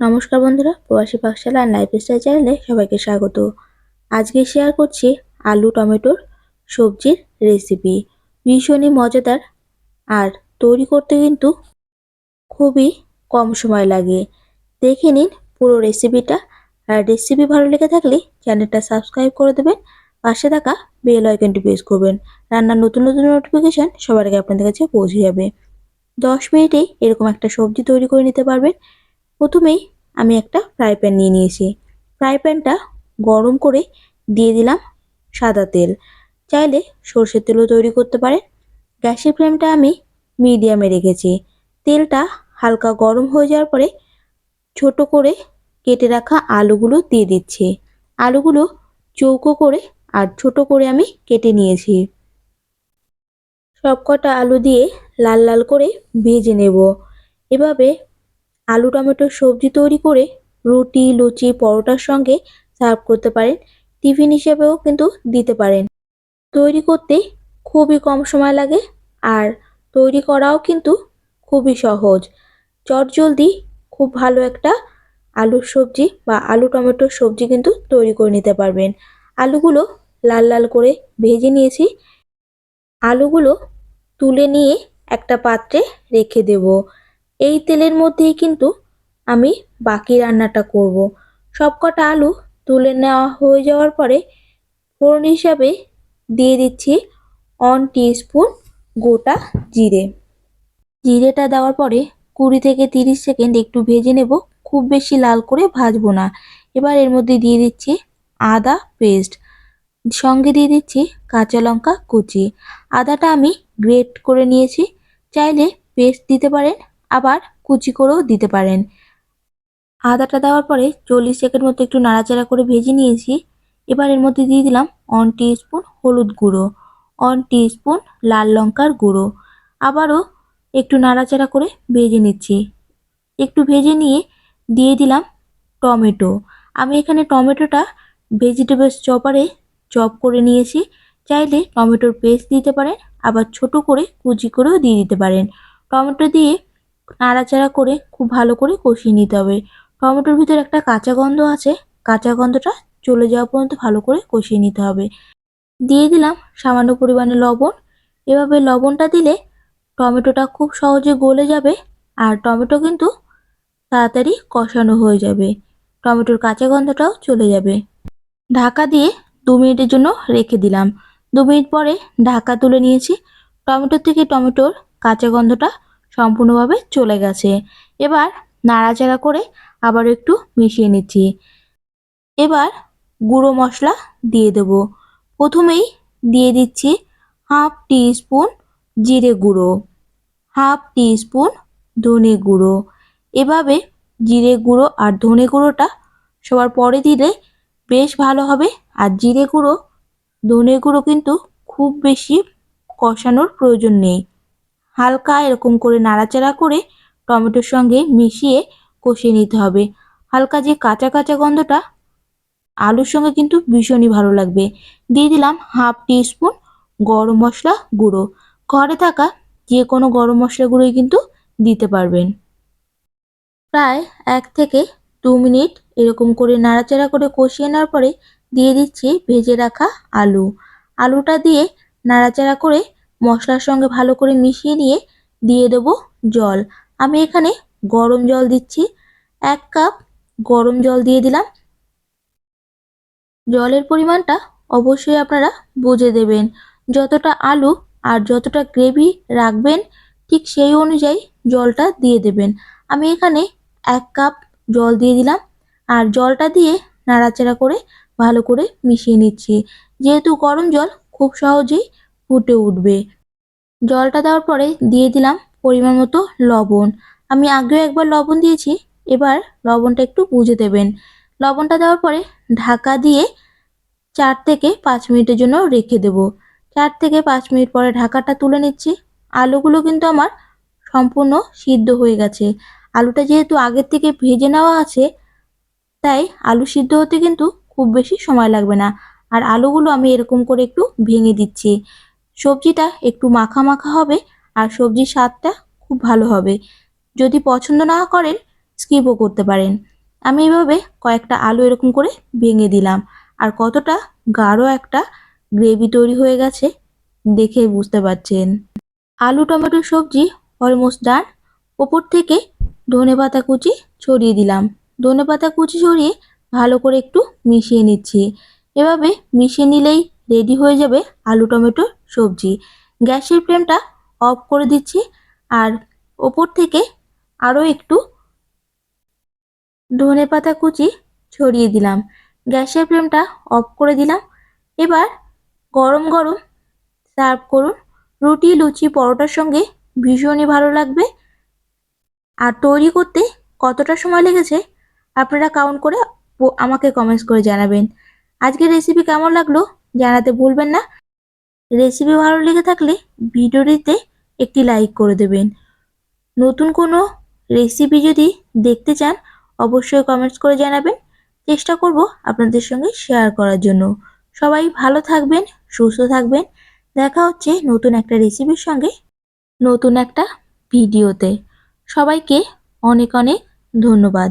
নমস্কার বন্ধুরা, প্রবাসী পাকশালা আর লাইফস্টাইল চ্যানেলে সবাইকে স্বাগত। আজকে শেয়ার করছি আলু টমেটোর সবজির রেসিপি ভীষণই মজাদার আর তৈরি করতে কিন্তু খুবই কম সময় লাগে। দেখে নিন পুরো রেসিপিটা আর রেসিপি ভালো লেগে থাকলে চ্যানেলটা সাবস্ক্রাইব করে দেবেন। পাশে থাকা বেল আইকনটি প্রেস করবেন। রান্নার নতুন নতুন নোটিফিকেশান সবার আগে আপনাদের কাছে পৌঁছে যাবে। দশ মিনিটেই এরকম একটা সবজি তৈরি করে নিতে পারবেন। প্রথমেই আমি একটা ফ্রাই প্যান নিয়ে নিয়েছি। ফ্রাই প্যানটা গরম করে দিয়ে দিলাম সাদা তেল। চাইলে সর্ষের তেলও তৈরি করতে পারেন। গ্যাসের ফ্লেমটা আমি মিডিয়ামে রেখেছি। তেলটা হালকা গরম হয়ে যাওয়ার পরে ছোট করে কেটে রাখা আলুগুলো দিয়ে দিচ্ছি। আলুগুলো চৌকো করে আর ছোট করে আমি কেটে নিয়েছি। সবকটা আলু দিয়ে লাল লাল করে ভেজে নেব। এভাবে আলু টমেটোর সবজি তৈরি করে রুটি, লুচি, পরোটার সঙ্গে সার্ভ করতে পারেন। টিফিন হিসেবেও কিন্তু দিতে পারেন। তৈরি করতে খুবই কম সময় লাগে আর তৈরি করাও কিন্তু খুবই সহজ। চটজলদি খুব ভালো একটা আলুর সবজি বা আলু, টমেটোর সবজি কিন্তু তৈরি করে নিতে পারবেন। আলুগুলো লাল লাল করে ভেজে নিয়েছি। আলুগুলো তুলে নিয়ে একটা পাত্রে রেখে দেব। এই তেলের মধ্যেই কিন্তু আমি বাকি রান্নাটা করব। সবকটা আলু তুলে নেওয়া হয়ে যাওয়ার পরে ফোড়ন হিসাবে দিয়ে দিচ্ছি অন স্পুন গোটা জিরে। জিরেটা দেওয়ার পরে কুড়ি থেকে তিরিশ সেকেন্ড একটু ভেজে নেব। খুব বেশি লাল করে ভাজবো না। এবার এর মধ্যে দিয়ে দিচ্ছি আদা পেস্ট। সঙ্গে দিয়ে দিচ্ছি কাঁচা লঙ্কা কুচি। আদাটা আমি গ্রেট করে নিয়েছি। চাইলে পেস্ট দিতে পারেন। আবার কুচি করেও দিতে পারেন। আদাটা দেওয়ার পরে চল্লিশ সেকেন্ড মতো একটু নাড়াচাড়া করে ভেজে নিয়েছি। এবার এর মধ্যে দিয়ে দিলাম ওয়ান স্পুন হলুদ গুঁড়ো ওয়ান স্পুন লাল লঙ্কার গুঁড়ো। আবারও একটু নাড়াচাড়া করে ভেজে নিচ্ছি। একটু ভেজে নিয়ে দিয়ে দিলাম টমেটো। আমি এখানে টমেটোটা ভেজিটেবলস চপারে চপ করে নিয়েছি। চাইলে টমেটোর পেস্ট দিতে পারেন, আবার ছোট করে কুচি করেও দিয়ে দিতে পারেন। টমেটো দিয়ে নাড়াচাড়া করে খুব ভালো করে কষিয়ে নিতে হবে। টমেটোর ভিতরে একটা কাঁচা গন্ধ আছে, কাঁচা গন্ধটা চলে যাওয়া পর্যন্ত ভালো করে কষিয়ে নিতে হবে। দিয়ে দিলাম সামান্য পরিমাণে লবণ। এভাবে লবণটা দিলে টমেটোটা খুব সহজে গলে যাবে আর টমেটো কিন্তু তাড়াতাড়ি কষানো হয়ে যাবে। টমেটোর কাঁচা গন্ধটাও চলে যাবে। ঢাকা দিয়ে দু মিনিটের জন্য রেখে দিলাম। দু মিনিট পরে ঢাকা তুলে নিয়েছি। টমেটোর থেকে টমেটোর কাঁচা গন্ধটা সম্পূর্ণভাবে চলে গেছে। এবার নাড়াচাড়া করে আবার একটু মিশিয়ে নিচ্ছি। এবার গুঁড়ো মশলা দিয়ে দেব। প্রথমেই দিয়ে দিচ্ছি হাফ টি স্পুন জিরে গুঁড়ো, হাফ টি স্পুন ধনে গুঁড়ো। এভাবে জিরে গুঁড়ো আর ধনে গুঁড়োটা সবার পরে দিলে বেশ ভালো হবে। আর জিরে গুঁড়ো, ধনে গুঁড়ো কিন্তু খুব বেশি কষানোর প্রয়োজন নেই। হালকা এরকম করে নাড়াচাড়া করে টমেটোর সঙ্গে মিশিয়ে কষিয়ে নিতে হবে। হালকা যে কাঁচা কাঁচা গন্ধটা, আলুর সঙ্গে কিন্তু ভীষণই ভালো লাগবে। দিয়ে দিলাম হাফ টি স্পুন গরম মশলা গুঁড়ো। ঘরে থাকা যে কোনো গরম মশলা গুঁড়োই কিন্তু দিতে পারবেন। প্রায় এক থেকে দু মিনিট এরকম করে নাড়াচাড়া করে কষিয়ে নেওয়ার পরে দিয়ে দিচ্ছি ভেজে রাখা আলু। আলুটা দিয়ে নাড়াচাড়া করে মশলার সঙ্গে ভালো করে মিশিয়ে নিয়ে দিয়ে দেবো জল। আমি এখানে গরম জল দিচ্ছি। এক কাপ গরম জল দিয়ে দিলাম। জলের পরিমাণটা অবশ্যই আপনারা বুঝে দেবেন। যতটা আলু আর যতটা গ্রেভি রাখবেন, ঠিক সেই অনুযায়ী জলটা দিয়ে দেবেন। আমি এখানে এক কাপ জল দিয়ে দিলাম। আর জলটা দিয়ে নাড়াচাড়া করে ভালো করে মিশিয়ে নিচ্ছি। যেহেতু গরম জল, খুব সহজেই ফুটে উঠবে। জলটা দেওয়ার পরে দিয়ে দিলাম পরিমাণ মতো লবণ। আমি আগেও একবার লবণ দিয়েছি, এবার লবণটা একটু বুঝে দেবেন। লবণটা দেওয়ার পরে ঢাকা দিয়ে চার থেকে পাঁচ মিনিটের জন্য রেখে দেব। চার থেকে পাঁচ মিনিট পরে ঢাকাটা তুলে নিচ্ছি। আলুগুলো কিন্তু আমার সম্পূর্ণ সিদ্ধ হয়ে গেছে। আলুটা যেহেতু আগের থেকে ভেজে নেওয়া আছে, তাই আলু সিদ্ধ হতে কিন্তু খুব বেশি সময় লাগবে না। আর আলুগুলো আমি এরকম করে একটু ভেঙে দিচ্ছি। সবজিটা একটু মাখা মাখা হবে আর সবজির স্বাদটা খুব ভালো হবে। যদি পছন্দ না করেন স্কিপও করতে পারেন। আমি এভাবে কয়েকটা আলু এরকম করে ভেঙে দিলাম। আর কতটা গাঢ় একটা গ্রেভি তৈরি হয়ে গেছে দেখে বুঝতে পারছেন। আলু, টমেটো, সবজি অলমোস্ট ডান ওপর থেকে ধনে পাতা কুচি ছড়িয়ে দিলাম। ধনে পাতা কুচি ছড়িয়ে ভালো করে একটু মিশিয়ে নিচ্ছি। এভাবে মিশিয়ে নিলেই রেডি হয়ে যাবে আলু টমেটো সবজি। গ্যাসের ফ্লেমটা অফ করে দিচ্ছি আর ওপর থেকে আরও একটু ধনে পাতা কুচি ছড়িয়ে দিলাম। গ্যাসের ফ্লেমটা অফ করে দিলাম। এবার গরম গরম সার্ভ করুন। রুটি, লুচি, পরোটার সঙ্গে ভীষণই ভালো লাগবে। আর তৈরি করতে কতটা সময় লেগেছে আপনারা কাউন্ট করে আমাকে কমেন্টস করে জানাবেন। আজকের রেসিপি কেমন লাগল জানাতে ভুলবেন না। রেসিপি ভালো লেগে থাকলে ভিডিওটিতে একটি লাইক করে দেবেন। নতুন কোনো রেসিপি যদি দেখতে চান, অবশ্যই কমেন্টস করে জানাবেন। চেষ্টা করব আপনাদের সঙ্গে শেয়ার করার জন্য। সবাই ভালো থাকবেন, সুস্থ থাকবেন। দেখা হচ্ছে নতুন একটা রেসিপির সঙ্গে নতুন একটা ভিডিওতে। সবাইকে অনেক অনেক ধন্যবাদ।